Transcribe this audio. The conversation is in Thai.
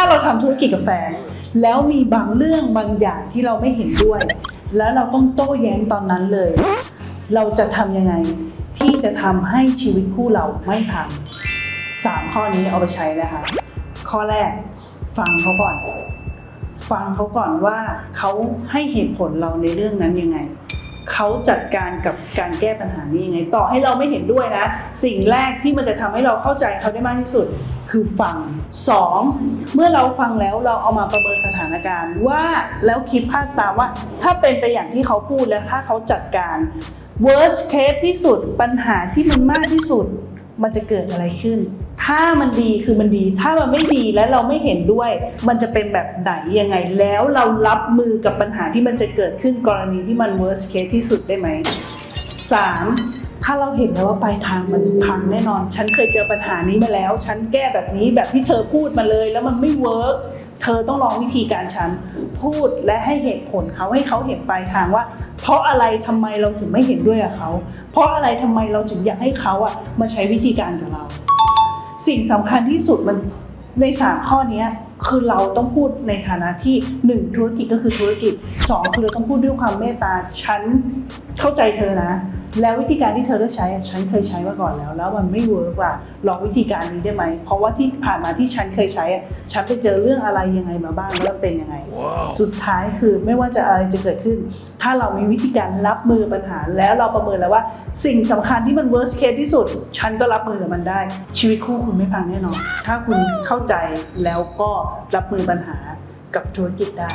าเราทำธุรกิจกับแฟน แล้วมีบางเรื่องบางอย่างที่เราไม่เห็นด้วย แล้วเราต้องโต้แย้งตอนนั้นเลย เราจะทำยังไงที่จะทำให้ชีวิตคู่เราไม่พังสามข้อนี้เอาไปใช้นะคะ ข้อแรกฟังเขาก่อน ฟังเขาก่อนว่าเขาให้เหตุผลเราในเรื่องนั้นยังไงเขาจัดการกับการแก้ปัญหานี้ยังไง ต่อให้เราไม่เห็นด้วยนะ สิ่งแรกที่มันจะทำให้เราเข้าใจเขาได้มากที่สุด คือฟังสองเมื่อเราฟังแล้วเราเอามาประเมินสถานการณ์ว่าแล้วคิดภาพตามว่า ถ้าเป็นไปอย่างที่เขาพูดแล้วถ้าเขาจัดการ worst case ที่สุดปัญหาที่มันมากที่สุด มันจะเกิดอะไรขึ้น ถ้ามันดีคือมันดี ถ้ามันไม่ดีและเราไม่เห็นด้วย มันจะเป็นแบบไหนยังไง แล้วเรารับมือกับปัญหาที่มันจะเกิดขึ้นกรณีที่มัน worst case ที่สุดได้ไหมสาม ถ้าเราเห็นแล้วว่าปลายทางมันพังแน่นอน ฉันเคยเจอปัญหานี้มาแล้ว ฉันแก้แบบนี้แบบที่เธอพูดมาเลย แล้วมันไม่เวิร์กเธอต้องลองวิธีการฉันพูดและให้เหตุผลเขาให้เขาเห็นปลายทางว่า เพราะอะไรทำไมเราถึงไม่เห็นด้วยกับเขา เพราะอะไรทำไมเราถึงอยากให้เขาอะมาใช้วิธีการกับเรา สิ่งสำคัญที่สุดมันในสามข้อเนี้ คือเราต้องพูดในฐานะที่หนึ่งธุรกิจก็คือธุรกิจสองคือเราต้องพูดด้วยความเมตตาฉันเข้าใจเธอนะ แล้ววิธีการที่เธอเลือกใช้อะฉันเคยใช้มาก่อนแล้ว แล้วมันไม่เวิร์กว่าลองวิธีการนี้ได้ไหม เพราะว่าที่ผ่านมาที่ฉันเคยใช้อะฉันไปเจอเรื่องอะไรยังไงมาบ้างแล้วเป็นยังไง สุดท้ายคือไม่ว่าจะอะไรจะเกิดขึ้น ถ้าเรามีวิธีการรับมือปัญหาแล้วเราประเมินแล้วว่า สิ่งสำคัญที่มัน worst case ที่สุด ฉันก็รับมือกับมันได้ ชีวิตคู่คุณไม่พังแน่นอนถ้าคุณเข้าใจแล้วก็รับมือปัญหากับธุรกิจได้